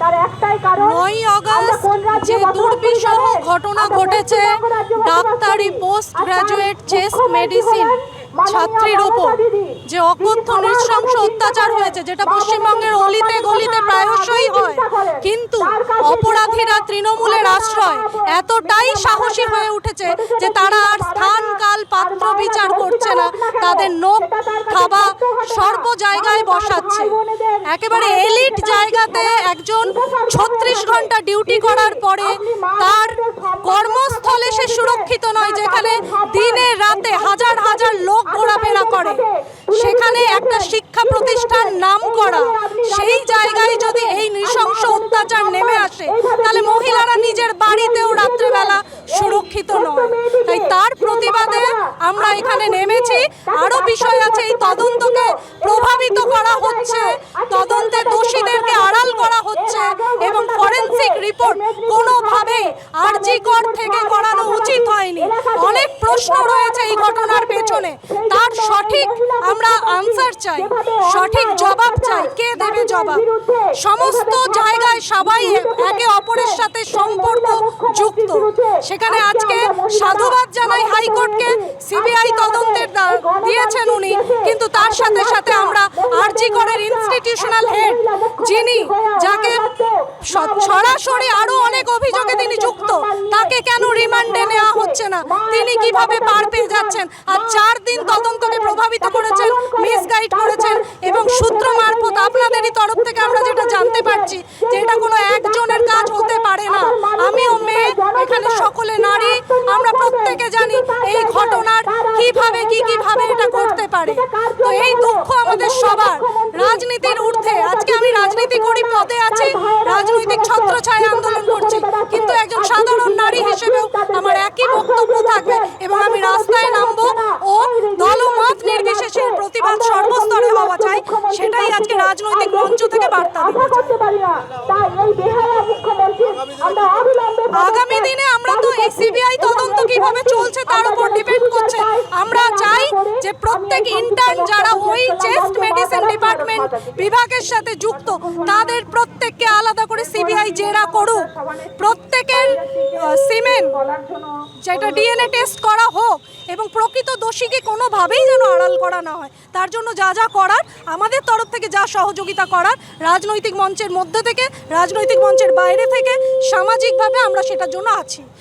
তার একটাই কারণ নয়ই আমরা অগস্ট যে দুর্বিষহ ঘটনা ঘটেছে ডাক্তারি পোস্ট গ্রাজুয়েট চেস্ট মেডিসিন ছাত্রীর ওপর যে অকথ্য নৃশংস অত্যাচার হয়েছে যেটা পশ্চিমবঙ্গের অলিতে গলিতে প্রায়শই হয়। কিন্তু অপরাধীরা তৃণমূলের আশ্রয় এতটাই সাহসী হয়ে উঠেছে যে তারা আর স্থান কাল পাত্র বিচার করছে না। তাদের নোখ থাবা। সর্ব জায়গায় বসাচ্ছে। একেবারে এলিট জায়গাতে একজন ছত্রিশ ঘণ্টা ডিউটি করার পরে তার কর্মস্থলে সে সুরক্ষিত নয়, যেখানে দিনে রাতে হাজার হাজার লোক ঘোরাফেরা করে। সেখানে একটা শিক্ষা প্রতিষ্ঠান নাম করা। সেই জায়গায় যদি এই নৃশংস অত্যাচার নেমে আসে, তাহলে মহিলারা নিজের বাড়িতেও রাত্রেবেলা সুরক্ষিত নয়। তাই তার প্রতিবাদে আমরা এখানে নেমেছি। আরও বিষয় আছে, এই প্রভাবিত করা হচ্ছে, তদন্তে দোষীদেরকে আড়াল করা হচ্ছে এবং ফরেনসিক রিপোর্ট কোনোভাবে আরজিকর থেকে করানো উচিত হয়নি। অনেক প্রশ্ন রয়েছে এই ঘটনার পেছনে। তার সঠিক আমরা আনসার চাই। সঠিক জবাব চাই। কে দেবে জবাব? সমস্ত জায়গায় সবাই একে অপরের সাথে সম্পর্ক যুক্ত। সেখানে আজকে সাধুবাদ জানাই হাইকোর্টকে। সিবিআই তদন্তের দা- দিয়েছেন উনি কিন্তু তার সাথে সাথে আমরা আরজি করের ইনস্টিটিউশনাল হেড যিনি যাকে সরাসরি আরও অনেক অভিযোগে তিনি যুক্ত, তাকে কেন রিমান্ডে নেওয়া হচ্ছে না? তিনি কীভাবে পার পেয়ে যাচ্ছেন? আর চার দিন তদন্তকে প্রভাবিত করেছেন মিসগাইড করেছেন এবং সূত্র মারফত আপনাদেরই তরফ থেকে আমরা যেটা জানতে পারছি যে এটা কোনো একজনের কাজ হতে পারে না। আমিও মেয়ে, এখানে সকলে নারী, আমরা প্রত্যেকে জানি এই ঘটনার কীভাবে, কি কীভাবে এটা করতে পারে। তো এই দুঃখ আমাদের সবার। রাজনীতির ঊর্ধ্বে। আজকে আমি রাজনীতি করি পদে আছি রাজনৈতিক ছত্রছায়া আন্দোলন করছি। কিন্তু একজন সাধারণ নারী হিসেবেও আমার একই বক্তব্য থাকবে এবং আমি রাস্তায় নামবো ও দলমত নির্বিশেষে প্রতিবাদ সর্বস্তরে হওয়া চাই সেটাই আজকে রাজনৈতিক মঞ্চ থেকে বার্তা আগামী দিনে আমরা তো এই সিবিআই তদন্ত কীভাবে চলছে তার উপর ডিপেন্ড যে প্রত্যেক ইন্টার্ন যারা ওই চেস্ট মেডিসিন ডিপার্টমেন্ট বিভাগের সাথে যুক্ত তাদের প্রত্যেককে আলাদা করে সিবিআই জেরা করুক প্রত্যেকের সিমেন্ট যেটা ডিএনএ টেস্ট করা হোক এবং প্রকৃত দোষীকে কোনোভাবেই যেন আড়াল করা না হয়। তার জন্য যা যা করার আমাদের তরফ থেকে যা সহযোগিতা করার রাজনৈতিক মঞ্চের মধ্যে থেকে রাজনৈতিক মঞ্চের বাইরে থেকে সামাজিকভাবে আমরা সেটার জন্য আছি।